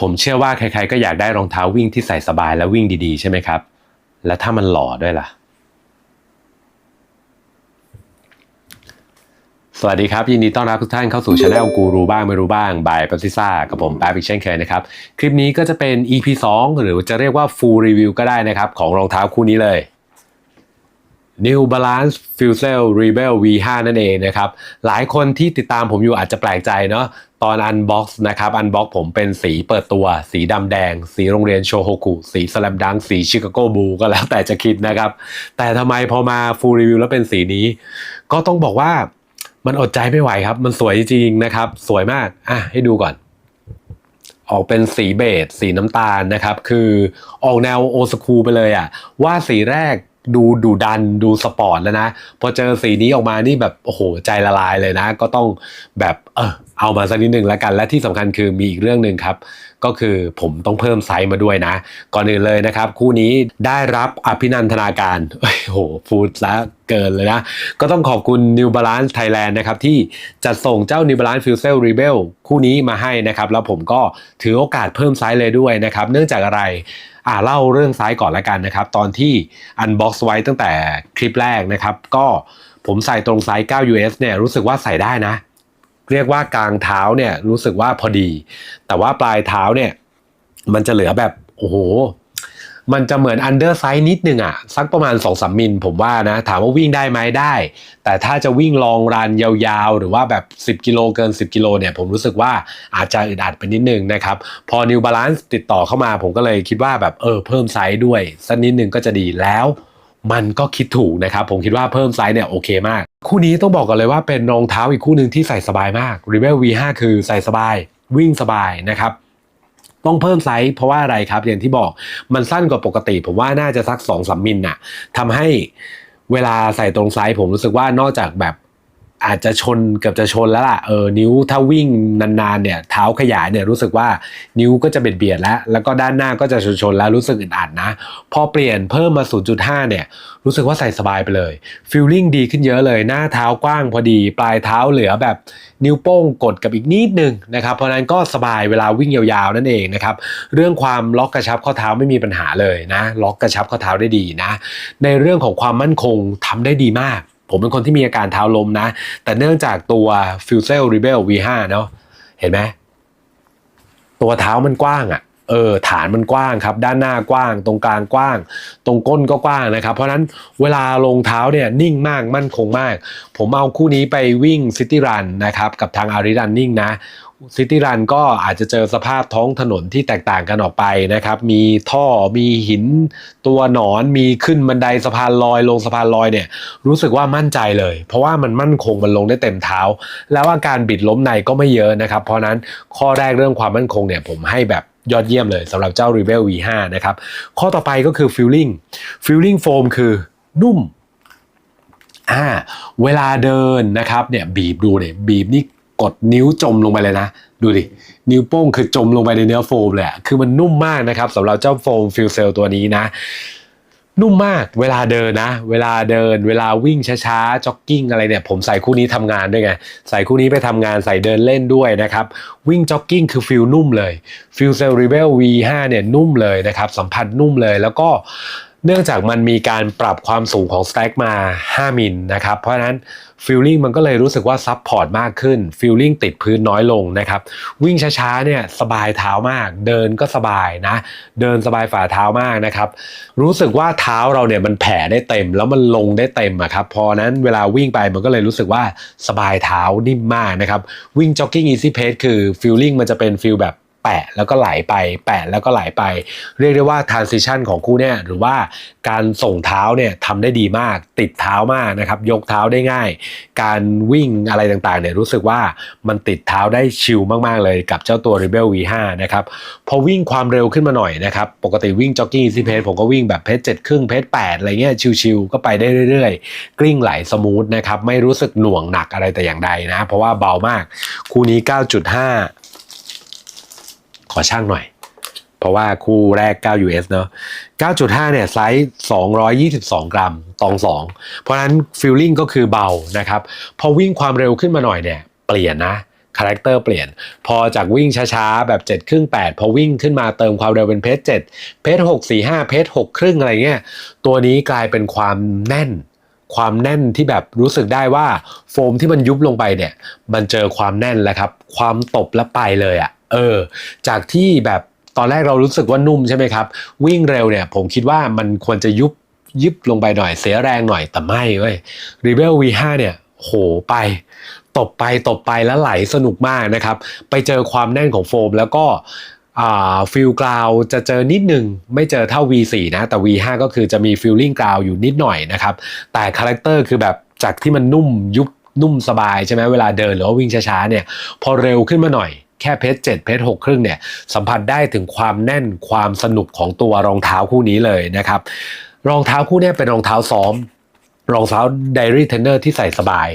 ผมเชื่อว่าใครๆก็อยากได้รองเท้าวิ่งที่ใส่สบายและวิ่งดีๆ ใช่ไหมครับ และถ้ามันหล่อด้วยล่ะ สวัสดีครับ ยินดีต้อนรับทุกท่านเข้าสู่ช anel กูรู้บ้างไม่รู้บ้างบายปัซิซ่ากับผมแป๊บอีกเช่นเคยนะครับ คลิปนี้ก็จะเป็น EP 2 หรือจะเรียกว่า full review ก็ได้นะครับ ของรองเท้าคู่นี้เลย New Balance Fuel Rebel V5 นั่นเองนะครับ หลายคนที่ติดตามผมอยู่อาจจะแปลกใจเนาะตอน Unbox นะครับ Unbox ผมเป็นสีเปิดตัว สีดำแดง สีโรงเรียนโชโฮกุ สีสลัมดัง สีชิคาโกบูก็แล้วแต่จะคิดนะครับ แต่ทำไมพอมา Full Review แล้วเป็นสีนี้ ก็ต้องบอกว่ามันอดใจไม่ไหวครับ มันสวยจริงนะครับ สวยมากอะให้ดูก่อน ออกเป็นสีเบจสีน้ำตาลนะครับ คือออกแนวโอสคูไปเลยอะว่าสีแรก ดูดูดันดูสปอร์ตแล้วนะ พอเจอสีนี้ออกมานี่แบบโอ้โหใจละลายเลยนะ ก็ต้องแบบเออเอามาสักนิดหนึ่งแล้วกัน และที่สำคัญคือมีอีกเรื่องหนึ่งครับ ก็คือผมต้องเพิ่มไซส์มาด้วยนะ ก่อนอื่นเลยนะครับ คู่นี้ได้รับอภินันทนาการโอ้โหพูดล้วเกินเลยนะ ก็ต้องขอบคุณ New Balance Thailand นะครับ ที่จัดส่งเจ้า New Balance Fuel Rebel คู่นี้มาให้นะครับ แล้วผมก็ถือโอกาสเพิ่มไซส์เลยด้วยนะครับ เนื่องจากอะไร อ่าเล่าเรื่องไซส์ก่อนละกันนะครับ ตอนที่อันบ็อกซ์ไว้ตั้งแต่คลิปแรกนะครับ ก็ผมใส่ตรงไซส์9 US เนี่ยรู้สึกว่าใส่ได้นะ เรียกว่ากลางเท้าเนี่ยรู้สึกว่าพอดี แต่ว่าปลายเท้าเนี่ย มันจะเหลือแบบ โอ้โห มันจะเหมือนอันเดอร์ไซส์นิดนึงอะสักประมาณ2-3สมิลผมว่านะ ถามว่าวิ่งได้ไหมได้ แต่ถ้าจะวิ่งลองรันยาวๆ หรือว่าแบบ 10 กิโลเกิน 10 กิโลเนี่ย ผมรู้สึกว่าอาจจะอึดอัดไปนิดนึงนะครับ พอ New Balance ติดต่อเข้ามาผมก็เลยคิดว่าแบบเออเพิ่มไซส์ด้วย สักนิดนึงก็จะดีแล้วมันก็คิดถูกนะครับ ผมคิดว่าเพิ่มไซส์เนี่ยโอเคมาก คู่นี้ต้องบอกกันเลยว่าเป็นรองเท้าอีกคู่หนึ่งที่ใส่สบายมาก Rebel V5 คือใส่สบาย วิ่งสบายนะครับ ต้องเพิ่มไซส์เพราะว่าอะไรครับอย่างที่บอกมันสั้นกว่าปกติ ผมว่าน่าจะสัก2อสมิลน่ะทำให้เวลาใส่ตรงไซส์ผมรู้สึกว่านอกจากแบบ อาจจะชนเกือบจะชนแล้วล่ะเออนิ้วถ้าวิ่งนานๆเนี่ยเท้าขยายเนี่ยรู้สึกว่านิ้วก็จะเบียดเบียดแล้ว แล้วก็ด้านหน้าก็จะชนๆแล้วรู้สึกอึดอัดนะ พอเปลี่ยนเพิ่มมา 0.5 เนี่ย รู้สึกว่าใส่สบายไปเลยฟีลลิ่งดีขึ้นเยอะเลย หน้าเท้ากว้างพอดี ปลายเท้าเหลือแบบนิ้วโป้งกดกับอีกนิดนึงนะครับ เพราะฉะนั้นก็สบายเวลาวิ่งยาวๆนั่นเองนะครับเรื่องความล็อกกระชับข้อเท้าไม่มีปัญหาเลยนะ ล็อกกระชับข้อเท้าได้ดีนะ ในเรื่องของความมั่นคงทำได้ดีมาก ผมเป็นคนที่มีอาการเท้าล้มนะ แต่เนื่องจากตัว f u s e l Rebel V5 เนาะเห็นไหมตัวเท้ามันกว้างอะ่ะเออฐานมันกว้างครับ ด้านหน้ากว้าง ตรงกลางกว้าง ตรงก้นก็กว้างนะครับ เพราะฉะนั้นเวลาลงเท้าเนี่ยนิ่งมากมั่นคงมาก ผมเอาคู่นี้ไปวิ่งซิตี้รันนะครับ กับทางอาริรันนิ่งนะ ซิตี้รันก็อาจจะเจอสภาพท้องถนนที่แตกต่างกันออกไปนะครับ มีท่อมีหินตัวหนอนมีขึ้นบันไดสะพานลอยลงสะพานลอยเนี่ย รู้สึกว่ามั่นใจเลย เพราะว่ามันมั่นคงมันลงได้เต็มเท้า แล้วอาการบิดล้มในก็ไม่เยอะนะครับ เพราะนั้นข้อแรกเรื่องความมั่นคงเนี่ยผมให้แบบยอดเยี่ยมเลยสำหรับเจ้า Rebel V5 นะครับ ข้อต่อไปก็คือ feeling feeling foam คือนุ่มอ่าเวลาเดินนะครับเนี่ยบีบดูเนี่ยบีบนี่ กดนิ้วจมลงไปเลยนะ ดูดิ นิ้วโป้งคือจมลงไปในเนื้อโฟมเลยอะคือมันนุ่มมากนะครับสำหรับเจ้าโฟมฟิลเซลตัวนี้นะ นุ่มมากเวลาเดินนะ เวลาเดิน เวลาวิ่งช้าๆจ็อกกิ้งอะไรเนี่ย ผมใส่คู่นี้ทำงานด้วยไงใส่คู่นี้ไปทำงานใส่เดินเล่นด้วยนะครับ วิ่งจ็อกกิ้งคือฟิลนุ่มเลยฟิลเซลรีเบล V5 เนี่ยนุ่มเลยนะครับสัมผัสนุ่มเลยแล้วก็ เนื่องจากมันมีการปรับความสูงของสแต็กมา 5 มิลนะครับ เพราะฉะนั้นฟิลลิ่งมันก็เลยรู้สึกว่าซับพอร์ตมากขึ้นฟิลลิ่งติดพื้นน้อยลงนะครับ วิ่งช้าๆเนี่ยสบายเท้ามาก เดินก็สบายนะ เดินสบายฝ่าเท้ามากนะครับ รู้สึกว่าเท้าเราเนี่ยมันแผ่ได้เต็ม แล้วมันลงได้เต็มอะครับ พอนั้นเวลาวิ่งไปมันก็เลยรู้สึกว่าสบายเท้านิ่มมากนะครับ วิ่งจ็อกกิ้งอีซี่เพ e คือฟิลลิ่งมันจะเป็นฟิลแบบ แปะแล้วก็ไหลไป แปะแล้วก็ไหลไป เรียกได้ว่า transition ของคู่เนี่ยหรือว่าการส่งเท้าเนี่ยทำได้ดีมากติดเท้ามากนะครับ ยกเท้าได้ง่าย การวิ่งอะไรต่างๆเนี่ยรู้สึกว่ามันติดเท้าได้ชิลมากๆเลยกับเจ้าตัว Rebel V5 นะครับ พอวิ่งความเร็วขึ้นมาหน่อยนะครับ ปกติวิ่งจ็อกกิ้งซีเพจผมก็วิ่งแบบเพจเจ็ดครึ่งเพจแปดอะไรเงี้ยชิลๆก็ไปได้เรื่อยๆ กลิ้งไหลสมูทนะครับ ไม่รู้สึกหน่วงหนักอะไรแต่อย่างใดนะ เพราะว่าเบามาก คู่นี้ 9.5 ขอช่างหน่อย เพราะว่าคู่แรก 9 US เนอะ9.5 เนี่ยไซส์ 222 กรัมตอง 2 เพราะนั้นฟิลลิ่งก็คือเบานะครับ พอวิ่งความเร็วขึ้นมาหน่อยเนี่ย เปลี่ยนนะคาแรคเตอร์เปลี่ยน พอจากวิ่งช้าๆ แบบ7ครึ่ง8พอวิ่งขึ้นมาเติมความเร็วเป็นเพจ7เพจ6 4 5เพจ6ครึ่งอะไรเงี้ยตัวนี้กลายเป็นความแน่น ความแน่นที่แบบรู้สึกได้ว่าโฟมที่มันยุบลงไปเนี่ย มันเจอความแน่นแล้วครับ ความตบแล้วไปเลยอะ่ะ เออ จากที่แบบตอนแรกเรารู้สึกว่านุ่มใช่ไหมครับ วิ่งเร็วเนี่ย ผมคิดว่ามันควรจะยุบยิบลงไปหน่อยเสียแรงหน่อยแต่ไม่เว้ย Rebel V5 เนี่ยโหไป ตบไปตบไปแล้วไหลสนุกมากนะครับ ไปเจอความแน่นของโฟมแล้วก็ฟิลกราวจะเจอนิดหนึ่งไม่เจอเท่า V4 นะ แต่ V5 ก็คือจะมีฟิลลิ่งกราวอยู่นิดหน่อยนะครับ แต่คาแรคเตอร์คือแบบจากที่มันนุ่มยุบนุ่มสบายใช่ไหมเวลาเดินหรือว่าวิ่งช้าๆเนี่ย พอเร็วขึ้นมาหน่อย แค่เพจ7เพจ6ครึ่งเนี่ยสัมผัสได้ถึงความแน่นความสนุกของตัวรองเท้าคู่นี้เลยนะครับ รองเท้าคู่นี้เป็นรองเท้าซ้อม รองเท้า Dairy Tender ที่ใส่สบาย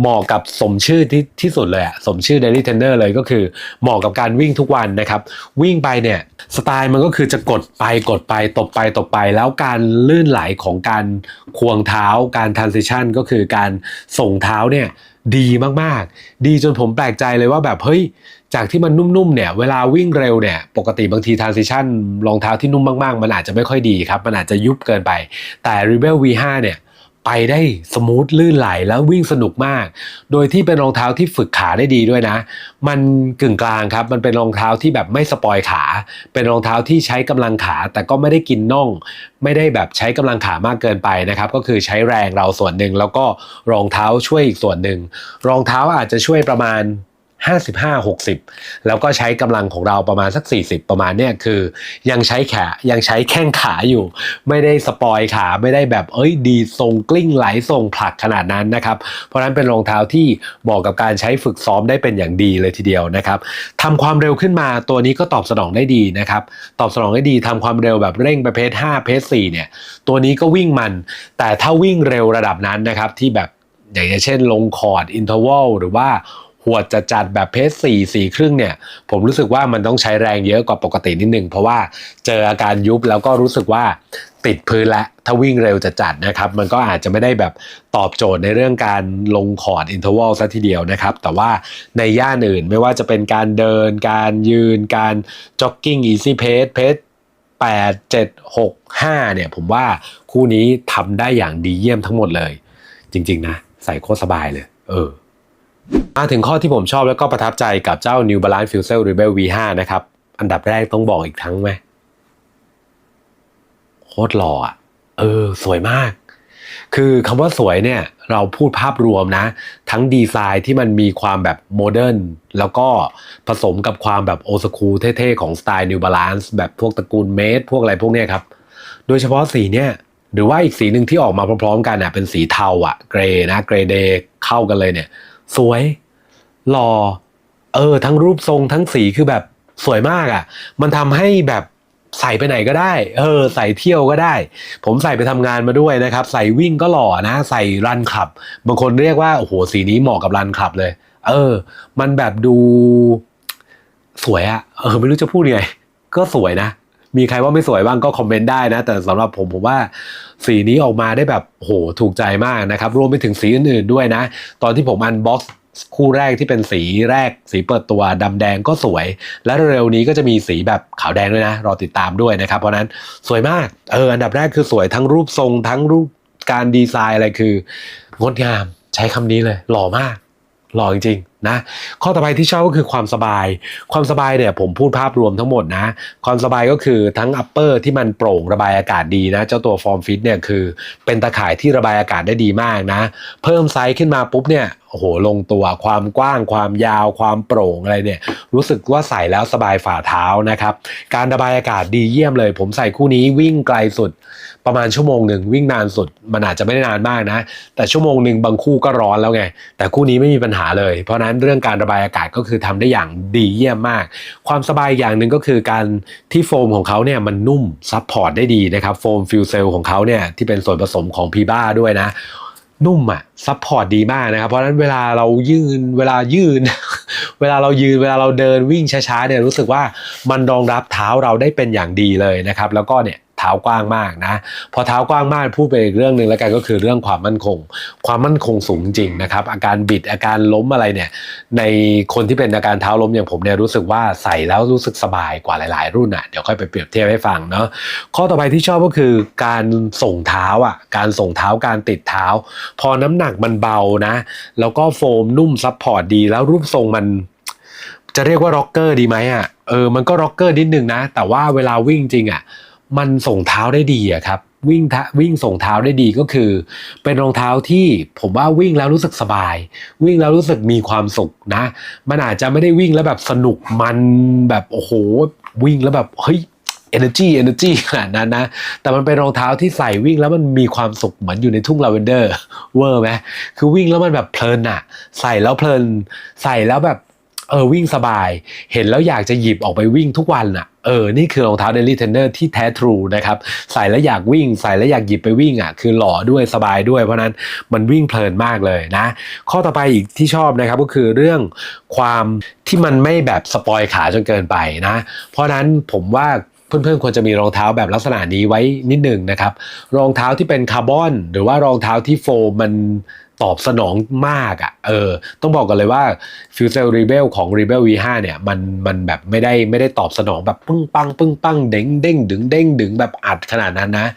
เหมาะกับสมชื่อที่ที่สุดเลยอะสมชื่อ Dairy Tender เลยก็คือเหมาะกับการวิ่งทุกวันนะครับ วิ่งไปเนี่ยสไตล์มันก็คือจะกดไปกดไปตบไปตบไป แล้วการลื่นไหลของการควงเท้าการ transition ก็คือการส่งเท้าเนี่ยดีมากๆ ดีจนผมแปลกใจเลยว่าแบบเฮ้ยจากที่มันนุ่มๆเนี่ยเวลาวิ่งเร็วเนี่ยปกติบางที transition รองเท้าที่นุ่มมากๆ มันอาจจะไม่ค่อยดีครับ มันอาจจะยุบเกินไป แต่ Rebel V5 เนี่ย ไปได้สมูทลื่นไหลแล้ววิ่งสนุกมาก โดยที่เป็นรองเท้าที่ฝึกขาได้ดีด้วยนะ มันกึ่งกลางครับ มันเป็นรองเท้าที่แบบไม่สปอยขา เป็นรองเท้าที่ใช้กำลังขา แต่ก็ไม่ได้กินน่อง ไม่ได้แบบใช้กำลังขามากเกินไปนะครับ ก็คือใช้แรงเราส่วนหนึ่งแล้วก็รองเท้าช่วยอีกส่วนหนึ่ง รองเท้าอาจจะช่วยประมาณ 55 60 แล้วก็ใช้กำลังของเราประมาณสัก 40 ประมาณเนี่ยคือยังใช้แขยังใช้แข้งขาอยู่ ไม่ได้สปอยขาไม่ได้แบบเอ้ยดีทรงกลิ้งไหลทรงผลักขนาดนั้นนะครับเพราะนั้นเป็นรองเท้าที่เหมาะกับการใช้ฝึกซ้อมได้เป็นอย่างดีเลยทีเดียวนะครับทำความเร็วขึ้นมาตัวนี้ก็ตอบสนองได้ดีนะครับตอบสนองได้ดีทำความเร็วแบบเร่งไปเพจ5เพจ4เนี่ยตัวนี้ก็วิ่งมัน แต่ถ้าวิ่งเร็วระดับนั้นนะครับที่แบบอย่างเช่นลงคอร์ดอินเทอร์วัลหรือว่า หวดจะจัดแบบเพจสี่สี่ครึ่งเนี่ย ผมรู้สึกว่ามันต้องใช้แรงเยอะกว่าปกตินิดนึง เพราะว่าเจออาการยุบแล้วก็รู้สึกว่าติดพื้นและถ้าวิ่งเร็วจะจัดนะครับ มันก็อาจจะไม่ได้แบบตอบโจทย์ในเรื่องการลงคอร์ดอินเทอร์วัลซะทีเดียวนะครับ แต่ว่าในย่านอื่นไม่ว่าจะเป็นการเดิน การยืน การจ็อกกิ้งอีซี่เพจเพจแปดเจ็ดหกห้าเนี่ยผมว่าคู่นี้ทำได้อย่างดีเยี่ยมทั้งหมดเลย จริง ๆ นะ ใส่โคตรสบายเลย เออ มาถึงข้อที่ผมชอบแล้วก็ประทับใจกับเจ้า New Balance Fuel Rebel V5 นะครับ อันดับแรกต้องบอกอีกครั้งไหมโคตรหล่ออะ เออ สวยมาก คือคำว่าสวยเนี่ย เราพูดภาพรวมนะ ทั้งดีไซน์ที่มันมีความแบบโมเดิร์นแล้วก็ผสมกับความแบบโอสคูเท่ๆ ของสไตล์ New Balance แบบพวกตระกูลเมดพวกอะไรพวกเนี้ยครับ โดยเฉพาะสีเนี่ยหรือว่าอีกสีหนึ่งที่ออกมาพร้อมๆ กันอะเป็นสีเทาอะเกรนะเกรเดย์เข้ากันเลยเนี่ย สวย หล่อ เออ ทั้งรูปทรงทั้งสีคือแบบสวยมากอะ่ะ มันทำให้แบบใส่ไปไหนก็ได้ เออ ใส่เที่ยวก็ได้ ผมใส่ไปทำงานมาด้วยนะครับ ใส่วิ่งก็หล่อนะ ใส่รันคลับ บางคนเรียกว่า โอ้โห สีนี้เหมาะกับรันคลับเลย เออ มันแบบดู สวยอะเออ ไม่รู้จะพูดยังไง ก็สวยนะ มีใครว่าไม่สวยบ้างก็คอมเมนต์ได้นะ แต่สำหรับผมผมว่าสีนี้ออกมาได้แบบโหถูกใจมากนะครับ รวมไปถึงสีอื่นๆด้วยนะ ตอนที่ผมอันบ็อกซ์คู่แรกที่เป็นสีแรก สีเปิดตัวดำแดงก็สวย และเร็วนี้ก็จะมีสีแบบขาวแดงด้วยนะ รอติดตามด้วยนะครับ เพราะนั้นสวยมากเอออันดับแรกคือสวยทั้งรูปทรงทั้งรูปการดีไซน์อะไรคืองดงามใช้คำนี้เลย หล่อมาก หล่อจริงๆนะข้อต่อไปที่ชอบก็คือความสบาย ความสบายเนี่ยผมพูดภาพรวมทั้งหมดนะ ความสบายก็คือทั้งอัปเปอร์ที่มันโปร่งระบายอากาศดีนะ เจ้าตัวฟอร์มฟิตเนี่ยคือเป็นตะข่ายที่ระบายอากาศได้ดีมากนะ เพิ่มไซส์ขึ้นมาปุ๊บเนี่ยโอ้โหลงตัวความกว้าง ความยาว ความโปร่งอะไรเนี่ย รู้สึกว่าใส่แล้วสบายฝ่าเท้านะครับ การระบายอากาศดีเยี่ยมเลย ผมใส่คู่นี้วิ่งไกลสุด ประมาณชั่วโมงหนึ่งวิ่งนานสุด มันอาจจะไม่ได้นานมากนะ แต่ชั่วโมงหนึ่งบางคู่ก็ร้อนแล้วไง แต่คู่นี้ไม่มีปัญหาเลยเพราะนั้นเรื่องการระบายอากาศก็คือทำได้อย่างดีเยี่ยมมาก ความสบายอย่างหนึ่งก็คือการที่โฟมของเขาเนี่ยมันนุ่มซับพอร์ตได้ดีนะครับโฟมฟิลเซลของเขาเนี่ยที่เป็นส่วนผสมของพีบ้าด้วยนะนุ่มอะซับพอร์ตดีมากนะครับ เพราะฉะนั้นเวลาเรายืนเวลายืน เวลาเรายืนเวลาเราเดินวิ่งช้าๆเนี่ยรู้สึกว่ามันรองรับเท้าเราได้เป็นอย่างดีเลยนะครับ แล้วก็เนี่ย เท้ากว้างมากนะพอเท้ากว้างมากพูดไปอีกเรื่องหนึ่งแล้วกันก็คือเรื่องความมั่นคง ความมั่นคงสูงจริงนะครับ อาการบิดอาการล้มอะไรเนี่ย ในคนที่เป็นอาการเท้าล้มอย่างผมเนี่ยรู้สึกว่าใส่แล้วรู้สึกสบายกว่าหลาย ๆ รุ่นอะเดี๋ยวค่อยไปเปรียบเทียบให้ฟังเนาะข้อต่อไปที่ชอบก็คือการส่งเท้าอะการส่งเท้าการติดเท้า พอน้ำหนักมันเบานะ แล้วก็โฟมนุ่มซับพอร์ตดี แล้วรูปทรงมันจะเรียกว่าร็อกเกอร์ดีไหมอะเออมันก็ร็อกเกอร์นิดนึงนะ แต่ว่าเวลาวิ่งจริงอะ มันส่งเท้าได้ดีอะครับวิ่งทะวิ่งส่งเท้าได้ดีก็คือ เป็นรองเท้าที่ผมว่าวิ่งแล้วรู้สึกสบาย วิ่งแล้วรู้สึกมีความสุขนะ มันอาจจะไม่ได้วิ่งแล้วแบบสนุกมันแบบโอ้โหวิ่งแล้วแบบเฮ้ย energy energy ขนาดนั้นนะ แต่มันเป็นรองเท้าที่ใส่วิ่งแล้วมันมีความสุขเหมือนอยู่ในทุ่งลาเวนเดอร์เวอร์ไหมคือวิ่งแล้วมันแบบเพลินอะใส่แล้วเพลิน ใส่แล้วแบบเออวิ่งสบาย เห็นแล้วอยากจะหยิบออกไปวิ่งทุกวันอะ เออ นี่คือรองเท้า Daily Trainer ที่แท้ทรูนะครับ ใส่แล้วอยากวิ่ง ใส่แล้วอยากหยิบไปวิ่งอะ คือหล่อด้วยสบายด้วย เพราะนั้นมันวิ่งเพลินมากเลยนะ ข้อต่อไปอีกที่ชอบนะครับก็คือเรื่องความที่มันไม่แบบสปอยขาจนเกินไปนะ เพราะนั้นผมว่าเพื่อนๆควรจะมีรองเท้าแบบลักษณะนี้ไว้นิดหนึ่งนะครับ รองเท้าที่เป็นคาร์บอน หรือว่ารองเท้าที่โฟมมัน ตอบสนองมากอะ่ะ เออ ต้องบอกกันเลยว่า f u s e l Rebel ของ Rebel V5 เนี่ยมันมันแบบไม่ได้ไม่ได้ตอบสนองแบบปึ้งปังปึ้งปังเด้งเด้งดึงเด้งดึงแบบอัดขนาดนั้นนะ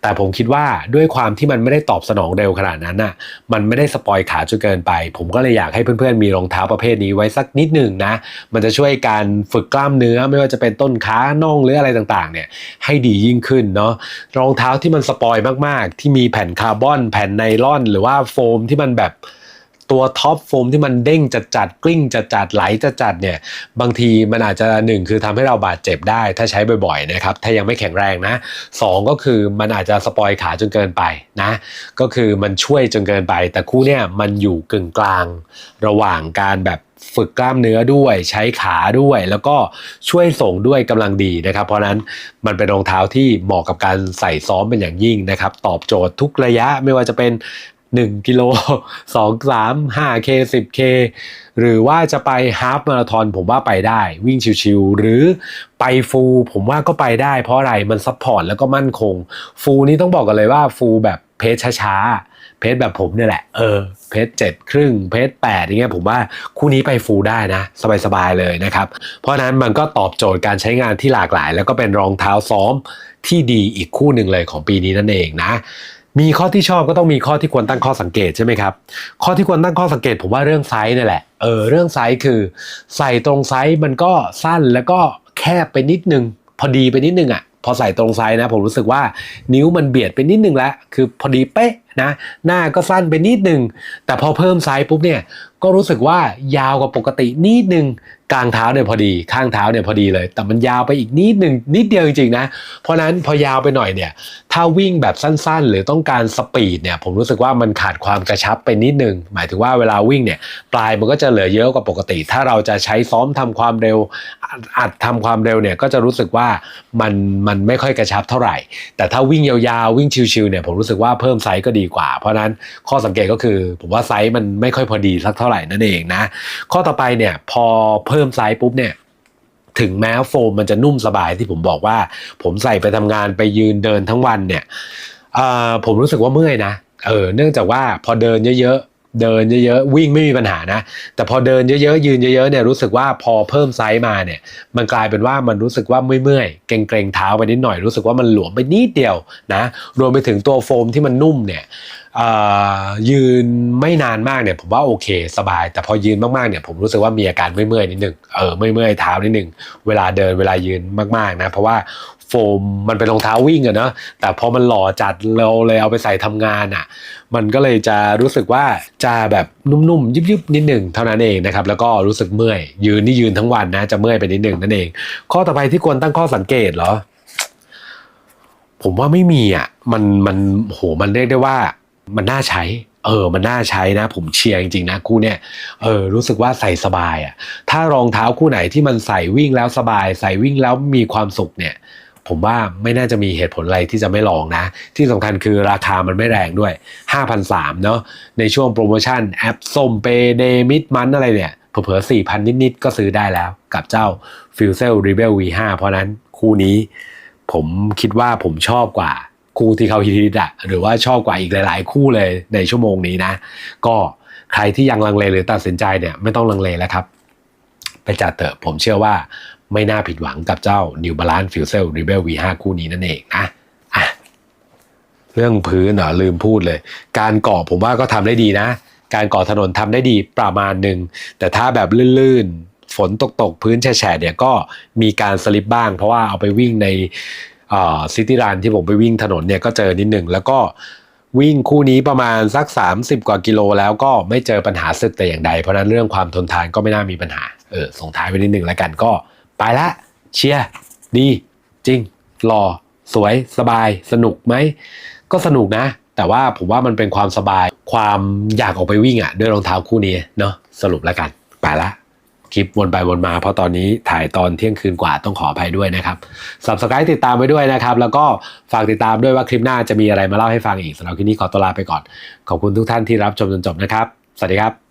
แต่ผมคิดว่าด้วยความที่มันไม่ได้ตอบสนองเร็วขนาดนั้นน่ะ มันไม่ได้สปอยขาจนเกินไป ผมก็เลยอยากให้เพื่อนๆ มีรองเท้าประเภทนี้ไว้สักนิดหนึ่งนะ มันจะช่วยการฝึกกล้ามเนื้อไม่ว่าจะเป็นต้นขาน่องหรืออะไรต่างๆ เนี่ยให้ดียิ่งขึ้นเนาะ รองเท้าที่มันสปอยมากๆ ที่มีแผ่นคาร์บอน แผ่นไนลอน หรือว่าโฟมที่มันแบบตัวท็อปโฟมที่มันเด้งจัดจัดกลิ้งจัดจัดไหลจัดจัดเนี่ยบางทีมันอาจจะหนึ่งคือทำให้เราบาดเจ็บได้ ถ้าใช้บ่อยๆนะครับถ้ายังไม่แข็งแรงนะสองก็คือมันอาจจะสปอยขาจนเกินไปนะก็คือมันช่วยจนเกินไป แต่คู่เนี่ยมันอยู่กึ่งกลางระหว่างการแบบฝึกกล้ามเนื้อด้วยใช้ขาด้วย แล้วก็ช่วยส่งด้วยกำลังดีนะครับ เพราะนั้นมันเป็นรองเท้าที่เหมาะกับการใส่ซ้อมเป็นอย่างยิ่งนะครับ ตอบโจทย์ทุกระยะไม่ว่าจะเป็น 1 กิโล 2 3 5 k 10 k หรือว่าจะไปฮาฟมาราธอนผมว่าไปได้ วิ่งชิวๆหรือไปฟูลผมว่าก็ไปได้เพราะอะไรมันซัพพอร์ตแล้วก็มั่นคง ฟูลนี้ต้องบอกกันเลยว่าฟูลแบบเพจช้าๆ เพจแบบผมเนี่ยแหละ เออ เพจเจ็ดครึ่ง เพจแปดอย่างเงี้ยผมว่าคู่นี้ไปฟูลได้นะ สบายๆเลยนะครับ เพราะนั้นมันก็ตอบโจทย์การใช้งานที่หลากหลาย แล้วก็เป็นรองเท้าซ้อมที่ดีอีกคู่หนึ่งเลยของปีนี้นั่นเองนะ มีข้อที่ชอบก็ต้องมีข้อที่ควรตั้งข้อสังเกตใช่ไหมครับ ข้อที่ควรตั้งข้อสังเกตผมว่าเรื่องไซส์นี่แหละ เออ เรื่องไซส์คือ ใส่ตรงไซส์มันก็สั้นแล้วก็แคบไปนิดนึง พอดีไปนิดนึงอะ พอใส่ตรงไซส์นะ ผมรู้สึกว่านิ้วมันเบียดไปนิดนึงแล้ว คือพอดีเป๊ะนะ หน้าก็สั้นไปนิดนึง แต่พอเพิ่มไซส์ปุ๊บเนี่ย ก็รู้สึกว่ายาวกว่าปกตินิดนึง กลางเท้าเนี่ยพอดีข้างเท้าเนี่ยพอดีเลย แต่มันยาวไปอีกนิดหนึ่งนิดเดียวจริงๆนะเพราะนั้นพอยาวไปหน่อยเนี่ยถ้าวิ่งแบบสั้นๆ หรือต้องการสปีดเนี่ยผมรู้สึกว่ามันขาดความกระชับไปนิดนึง หมายถึงว่าเวลาวิ่งเนี่ยปลายมันก็จะเหลือเยอะกว่าปกติ ถ้าเราจะใช้ซ้อมทำความเร็วอัดอัดทำความเร็วเนี่ยก็จะรู้สึกว่ามันมันไม่ค่อยกระชับเท่าไหร่ แต่ถ้าวิ่งยาวๆวิ่งชิวๆเนี่ยผมรู้สึกว่าเพิ่มไซส์ก็ดีกว่า เพราะฉะนั้นข้อสังเกตก็คือผมว่าไซส์มันไม่ค่อยพอดีสักเท่าไหร่นั่นเองนะข้อต่อไปเนี่ยพอเพิ่มไซส์ปุ๊บเนี่ยถึงแม้โฟมมันจะนุ่มสบายที่ผมบอกว่า ผมใส่ไปทำงานไปยืนเดินทั้งวันเนี่ยผมรู้สึกว่าเมื่อยนะเออเนื่องจากว่าพอเดินเยอะๆเดินเยอะๆวิ่งไม่มีปัญหานะ แต่พอเดินเยอะๆยืนเยอะๆเนี่ยรู้สึกว่าพอเพิ่มไซส์มาเนี่ย มันกลายเป็นว่ามันรู้สึกว่าเมื่อยๆเกรงๆเท้าไปนิดหน่อยรู้สึกว่ามันหลวมไปนิดเดียวนะ รวมไปถึงตัวโฟมที่มันนุ่มเนี่ย ยืนไม่นานมากเนี่ยผมว่าโอเคสบาย แต่พอยืนมากๆเนี่ยผมรู้สึกว่ามีอาการเมื่อยๆนิดนึงเออเมื่อยๆเท้านิดนึงเวลาเดินเวลายืนมากๆนะเพราะว่าโฟมมันเป็นรองเท้าวิ่งอะเนาะแต่พอมันหล่อจัดเราเลยเอาไปใส่ทำงานอะมันก็เลยจะรู้สึกว่าจะแบบนุ่มๆยุบๆนิดหนึ่งเท่านั้นเองนะครับแล้วก็รู้สึกเมื่อย ยืนนี่ยืนทั้งวันนะ จะเมื่อยไปนิดหนึ่งนั่นเอง ข้อต่อไปที่ควรตั้งข้อสังเกตเหรอ ผมว่าไม่มีอะ มันมันโหมันเรียกได้ว่า มันน่าใช้ เออ มันน่าใช้นะ ผมเชียร์จริงๆนะคู่เนี่ยเออ รู้สึกว่าใส่สบายอะ ถ้ารองเท้าคู่ไหนที่มันใส่วิ่งแล้วสบาย ใส่วิ่งแล้วมีความสุขเนี่ย ผมว่าไม่น่าจะมีเหตุผลอะไรที่จะไม่ลองนะ ที่สำคัญคือราคามันไม่แรงด้วย5,300เนาะ ในช่วงโปรโมชั่นแอปส้มเปเดมิดมันอะไรเนี่ย เผลอๆ4,000 นิดๆ ก็ซื้อได้แล้ว กับเจ้า f u s e l Rebel V5 เพราะนั้นคู่นี้ ผมคิดว่าผมชอบกว่า คู่ที่เขาฮิตๆอะหรือว่าชอบกว่าอีกหลาย ๆ คู่เลยในชั่วโมงนี้นะ ก็ใครที่ยังลังเลหรือตัดสินใจเนี่ยไม่ต้องลังเลแล้วครับ ไปจัดเถอะผมเชื่อว่าไม่น่าผิดหวังกับเจ้า New Balance Fuel Cell Rebel V5 คู่นี้นั่นเองนะอะเรื่องพื้นเหรอลืมพูดเลย การก่อผมว่าก็ทำได้ดีนะ การก่อถนนทำได้ดีประมาณหนึ่ง แต่ถ้าแบบลื่นๆ ฝนตกๆพื้นแฉะเนี่ยก็มีการสลิปบ้าง เพราะว่าเอาไปวิ่งใน ซิตี้รันที่ผมไปวิ่งถนนเนี่ยก็เจอนิดหนึ่งแล้วก็วิ่งคู่นี้ประมาณสัก 30 กว่ากิโลแล้วก็ไม่เจอปัญหาสึกแต่อย่างใด เพราะนั้นเรื่องความทนทานก็ไม่น่ามีปัญหา เออส่งท้ายไปนิดหนึ่งแล้วกันก็ไปละเชียร์ดี จริงหล่อสวยสบาย สนุกไหม ก็สนุกนะ แต่ว่าผมว่ามันเป็นความสบายความอยากออกไปวิ่งอะ่ะ ด้วยรองเท้าคู่นี้เนาะสรุปแล้วกัน ไปละ คลิปวนไปวนมา เพราะตอนนี้ถ่ายตอนเที่ยงคืนกว่าต้องขออภัยด้วยนะครับสับสกายติดตามไว้ด้วยนะครับ แล้วก็ฝากติดตามด้วยว่าคลิปหน้าจะมีอะไรมาเล่าให้ฟังอีกสำหรับคลิปนี้ขอตัวลาไปก่อน ขอบคุณทุกท่านที่รับชมจนจบนะครับ สวัสดีครับ